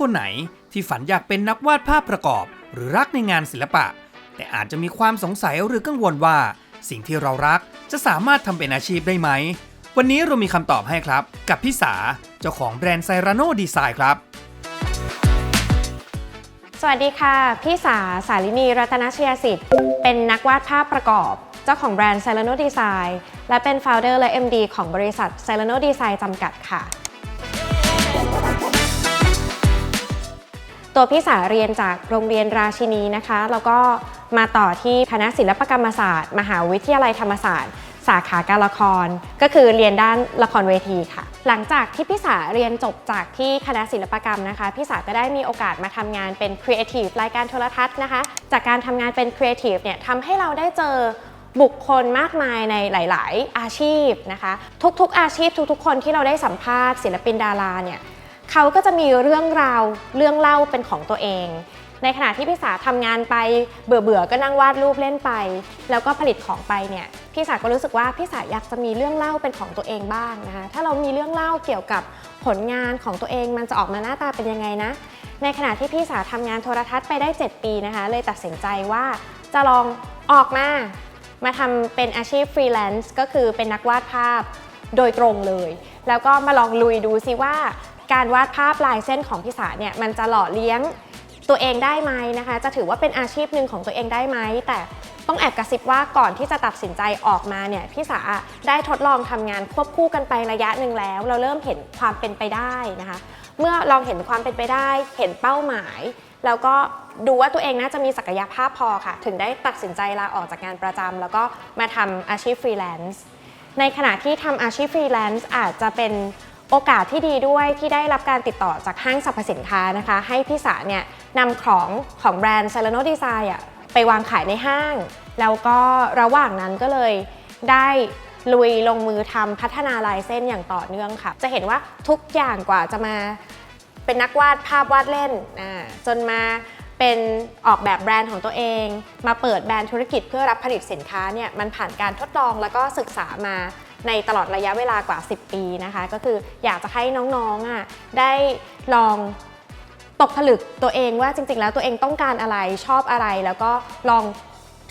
คนไหนที่ฝันอยากเป็นนักวาดภาพประกอบ หรือรักในงานศิลปะ แต่อาจจะมีความสงสัยหรือกังวลว่า สิ่งที่เรารักจะสามารถทำเป็นอาชีพได้ไหม วันนี้เรามีคำตอบให้ครับ กับพี่สาเจ้าของแบรนด์ไซราโนดีไซน์ครับสวัสดีค่ะ พี่สาสาลินีรัตนชยสิทธิ์ เป็นนักวาดภาพประกอบ เจ้าของแบรนด์ c e l a n o Design และเป็น founder และ MD ของบริษัท c e l a n o Design จำกัดค่ะ ตัวพี่สาเรียนจากโรงเรียนราชินีนะคะ แล้วก็มาต่อที่คณะศิลปกรรมศาสตร์ มหาวิทยาลัยธรรมศาสตร์ สาขาการละคร ก็คือเรียนด้านละครเวทีค่ะ หลังจากที่พี่สาเรียนจบจากที่คณะศิลปกรรมนะคะพี่สาก็ได้มีโอกาสมาทำงานเป็นครีเอทีฟรายการโทรทัศน์นะคะ จากการทำงานเป็นครีเอทีฟเนี่ยทำให้เราได้เจอบุคคลมากมายในหลาย ๆ อาชีพนะคะ ทุก ๆ อาชีพทุก ๆ คนที่เราได้สัมภาษณ์ศิลปินดาราเนี่ย เขาก็จะมีเรื่องราวเรื่องเล่าเป็นของตัวเอง ในขณะที่พี่สาทำงานไปเบื่อเบื่อๆก็นั่งวาดรูปเล่นไป แล้วก็ผลิตของไปเนี่ยพี่สาก็รู้สึกว่าพี่สาอยากจะมีเรื่องเล่าเป็นของตัวเองบ้างนะคะถ้าเรามีเรื่องเล่าเกี่ยวกับผลงานของตัวเองมันจะออกมาหน้าตาเป็นยังไงนะ ในขณะที่พี่สาทำงานโทรทัศน์ไปได้ 7 ปีนะคะ เลยตัดสินใจว่าจะลองออกมามาทำเป็นอาชีพฟรีแลนซ์ก็คือเป็นนักวาดภาพโดยตรงเลย แล้วก็มาลองลุยดูซิว่า การวาดภาพลายเส้นของพี่สาเนี่ยมันจะหล่อเลี้ยงตัวเองได้ไหมนะคะ จะถือว่าเป็นอาชีพหนึ่งของตัวเองได้ไหมแต่ต้องแอบกระซิบว่าก่อนที่จะตัดสินใจออกมาเนี่ยพี่สาได้ทดลองทำงานควบคู่กันไประยะหนึ่งแล้ว เราเริ่มเห็นความเป็นไปได้นะคะ เมื่อลองเห็นความเป็นไปได้ เห็นเป้าหมาย แล้วก็ดูว่าตัวเองน่าจะมีศักยภาพพอค่ะ ถึงได้ตัดสินใจลาออกจากงานประจำแล้วก็มาทำอาชีพฟรีแลนซ์ในขณะที่ทำอาชีพฟรีแลนซ์อาจจะเป็น โอกาสที่ดีด้วยที่ได้รับการติดต่อจากห้างสรรพสินค้านะคะ ให้พี่สาเนี่ยนำของของแบรนด์ c e l a n o Design อะไปวางขายในห้าง แล้วก็ระหว่างนั้นก็เลยได้ลุยลงมือทำพัฒนาลายเส้นอย่างต่อเนื่องค่ะ จะเห็นว่าทุกอย่างกว่าจะมาเป็นนักวาดภาพวาดเล่นจนมาเป็นออกแบบแบรนด์ของตัวเอง มาเปิดแบรนด์ธุรกิจเพื่อรับผลิตสินค้าเนี่ยมันผ่านการทดลองแล้วก็ศึกษามา ในตลอดระยะเวลากว่า 10 ปีนะคะ ก็คืออยากจะให้น้องๆอะได้ลองตกผลึกตัวเองว่าจริงๆ แล้วตัวเองต้องการอะไรชอบอะไร แล้วก็ลอง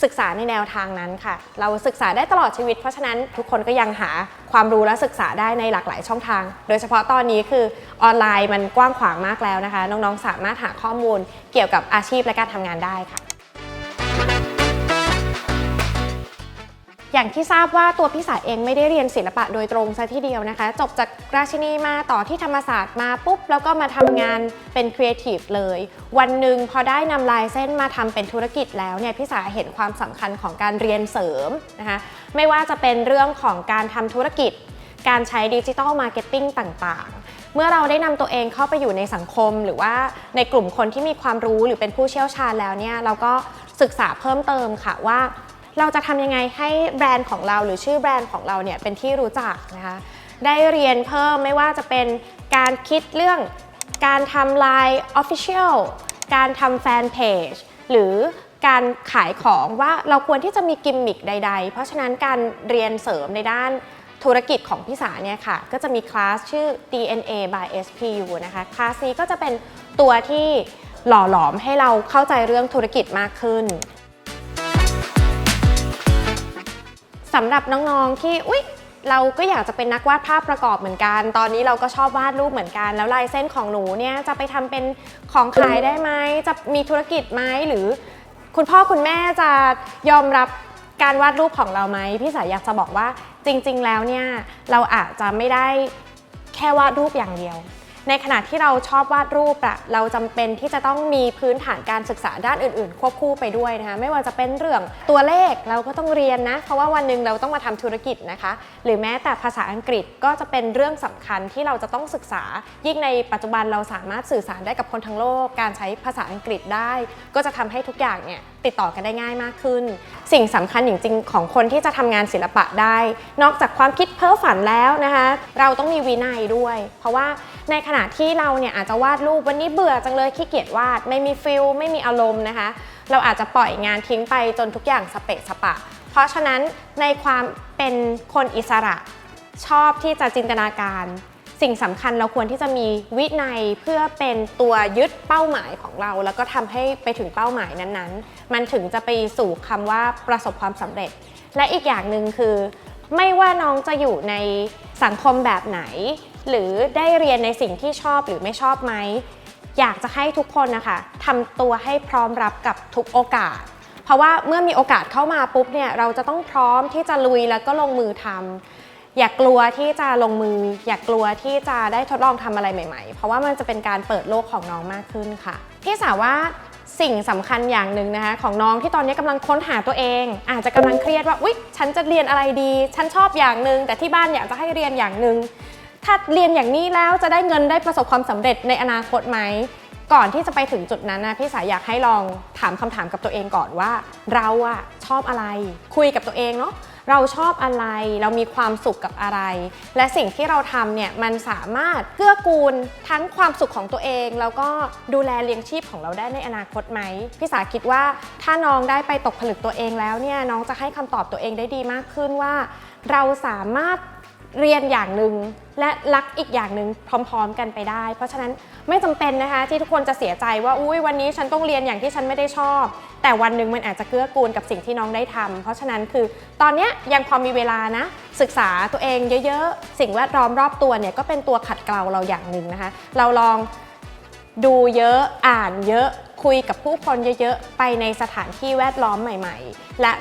ศึกษาในแนวทางนั้นค่ะ เราศึกษาได้ตลอดชีวิต เพราะฉะนั้นทุกคนก็ยังหาความรู้และศึกษาได้ในหลากหลายช่องทาง โดยเฉพาะตอนนี้คือออนไลน์มันกว้างขวางมากแล้วนะคะ น้องๆ สามารถหาข้อมูลเกี่ยวกับอาชีพและการทำงานได้ค่ะ อย่างที่ทราบว่าตัวพี่สาเองไม่ได้เรียนศิลปะโดยตรงซะทีเดียวนะคะ จบจากราชินีมาต่อที่ธรรมศาสตร์มาปุ๊บ แล้วก็มาทำงานเป็นครีเอทีฟเลย วันหนึ่งพอได้นำลายเส้นมาทำเป็นธุรกิจแล้วเนี่ยพี่สาเห็นความสำคัญของการเรียนเสริมนะคะไม่ว่าจะเป็นเรื่องของการทำธุรกิจ การใช้ดิจิ t a ลมาร์เก็ตติ้งต่างๆเมื่อเราได้นำตัวเองเข้าไปอยู่ในสังคม หรือว่าในกลุ่มคนที่มีความรู้หรือเป็นผู้เชี่ยวชาญแล้วเนี่ยเราก็ศึกษาเพิ่มเติมค่ะว่า เราจะทำยังไงให้แบรนด์ของเราหรือชื่อแบรนด์ของเราเนี่ยเป็นที่รู้จักนะคะได้เรียนเพิ่มไม่ว่าจะเป็นการคิดเรื่องการทำลาย Official การทำแฟนเพจหรือการขายของว่าเราควรที่จะมีกิมมิคใด ๆ เพราะฉะนั้นการเรียนเสริมในด้านธุรกิจของพี่สาเนี่ยค่ะ ก็จะมีคลาสชื่อ DNA by SPU นะคะ คลาสนี้ก็จะเป็นตัวที่หล่อหลอมให้เราเข้าใจเรื่องธุรกิจมากขึ้น สำหรับน้องๆที่อุ๊ยเราก็อยากจะเป็นนักวาดภาพประกอบเหมือนกัน ตอนนี้เราก็ชอบวาดรูปเหมือนกัน แล้วลายเส้นของหนูเนี่ยจะไปทำเป็นของขายได้ไหม จะมีธุรกิจไหมหรือ คุณพ่อคุณแม่จะยอมรับการวาดรูปของเราไหมพี่สายอยากจะบอกว่าจริง ๆ แล้วเนี่ยเราอาจจะไม่ได้แค่วาดรูปอย่างเดียว ในขณะที่เราชอบวาดรูปอะเราจำเป็นที่จะต้องมีพื้นฐานการศึกษาด้านอื่นๆ ควบคู่ไปด้วยนะคะไม่ว่าจะเป็นเรื่องตัวเลขเราก็ต้องเรียนนะ เพราะว่าวันหนึ่งเราต้องมาทำธุรกิจนะคะ หรือแม้แต่ภาษาอังกฤษก็จะเป็นเรื่องสำคัญที่เราจะต้องศึกษา ยิ่งในปัจจุบันเราสามารถสื่อสารได้กับคนทั้งโลก การใช้ภาษาอังกฤษได้ ก็จะทำให้ทุกอย่างเนี่ยติดต่อกันได้ง่ายมากขึ้น สิ่งสำคัญจริงๆ ของคนที่จะทำงานศิลปะได้ นอกจากความคิดเพ้อฝันแล้วนะคะ เราต้องมีวินัยด้วย เพราะว่าในขณะที่เราเนี่ยอาจจะวาดรูปวันนี้เบื่อจังเลยขี้เกียจวาด ไม่มีฟิลไม่มีอารมณ์นะคะ เราอาจจะปล่อยงานทิ้งไปจนทุกอย่างสเปะสปะ เพราะฉะนั้นในความเป็นคนอิสระชอบที่จะจินตนาการ สิ่งสำคัญเราควรที่จะมีวินัยเพื่อเป็นตัวยึดเป้าหมายของเรา แล้วก็ทำให้ไปถึงเป้าหมายนั้นๆ มันถึงจะไปสู่คำว่าประสบความสำเร็จ และอีกอย่างหนึ่งคือ ไม่ว่าน้องจะอยู่ในสังคมแบบไหน หรือได้เรียนในสิ่งที่ชอบหรือไม่ชอบไหม อยากจะให้ทุกคนนะคะทำตัวให้พร้อมรับกับทุกโอกาส เพราะว่าเมื่อมีโอกาสเข้ามาปุ๊บเนี่ยเราจะต้องพร้อมที่จะลุยแล้วก็ลงมือทำอย่ากลัวที่จะลงมือ อย่ากกลัวที่จะได้ทดลองทำอะไรใหม่ๆ เพราะว่ามันจะเป็นการเปิดโลกของน้องมากขึ้นค่ะพี่สาวว่าสิ่งสำคัญอย่างหนึ่งนะคะของน้องที่ตอนนี้กำลังค้นหาตัวเอง อาจจะกำลังเครียดว่าอุ๊ย ฉันจะเรียนอะไรดี ฉันชอบอย่างหนึ่งแต่ที่บ้านอยากจะให้เรียนอย่างหนึ่ง ถ้าเรียนอย่างนี้แล้วจะได้เงินได้ประสบความสำเร็จในอนาคตไหมก่อนที่จะไปถึงจุดนั้นนะพี่สายอยากให้ลองถามคำถามกับตัวเองก่อนว่า เราอะชอบอะไร คุยกับตัวเองเนาะเราชอบอะไร เรามีความสุขกับอะไร และสิ่งที่เราทำเนี่ยมันสามารถเกื้อกูลทั้งความสุขของตัวเอง แล้วก็ดูแลเลี้ยงชีพของเราได้ในอนาคตไหมพี่สาคิดว่าถ้าน้องได้ไปตกผลึกตัวเองแล้วเนี่ยน้องจะให้คำตอบตัวเองได้ดีมากขึ้นว่า เราสามารถ เรียนอย่างหนึ่งและรักอีกอย่างหนึ่งพร้อม ๆ กันไปได้ เพราะฉะนั้นไม่จำเป็นนะคะ ที่ทุกคนจะเสียใจว่าอุ้ยวันนี้ฉันต้องเรียนอย่างที่ฉันไม่ได้ชอบ แต่วันหนึ่งมันอาจจะเกื้อกูลกับสิ่งที่น้องได้ทำเพราะฉะนั้นคือตอนนี้ยยังพอมีเวลานะ ศึกษาตัวเองเยอะๆ สิ่งแวดล้อมรอบตัวเนี่ยก็เป็นตัวขัดเกลาเราอย่างหนึ่งนะคะ เราลองดูเยอะอ่านเยอะคุยกับผู้คนเยอะๆ ไปในสถานที่แวดล้อมใหม่ ๆ และ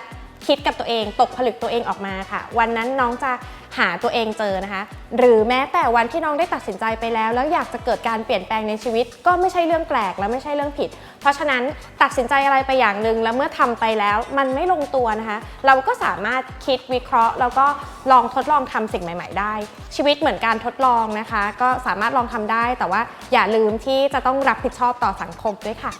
คิดกับตัวเองตกผลึกตัวเองออกมาค่ะ วันนั้นน้องจะหาตัวเองเจอนะคะ หรือแม้แต่วันที่น้องได้ตัดสินใจไปแล้ว แล้วอยากจะเกิดการเปลี่ยนแปลงในชีวิต ก็ไม่ใช่เรื่องแปลกและไม่ใช่เรื่องผิด เพราะฉะนั้นตัดสินใจอะไรไปอย่างหนึ่งแล้วเมื่อทำไปแล้ว มันไม่ลงตัวนะคะ เราก็สามารถคิดวิเคราะห์ แล้วก็ลองทดลองทำสิ่งใหม่ ๆ ได้ ชีวิตเหมือนการทดลองนะคะ ก็สามารถลองทำได้ แต่ว่าอย่าลืมที่จะต้องรับผิดชอบต่อสังคมด้วยค่ะ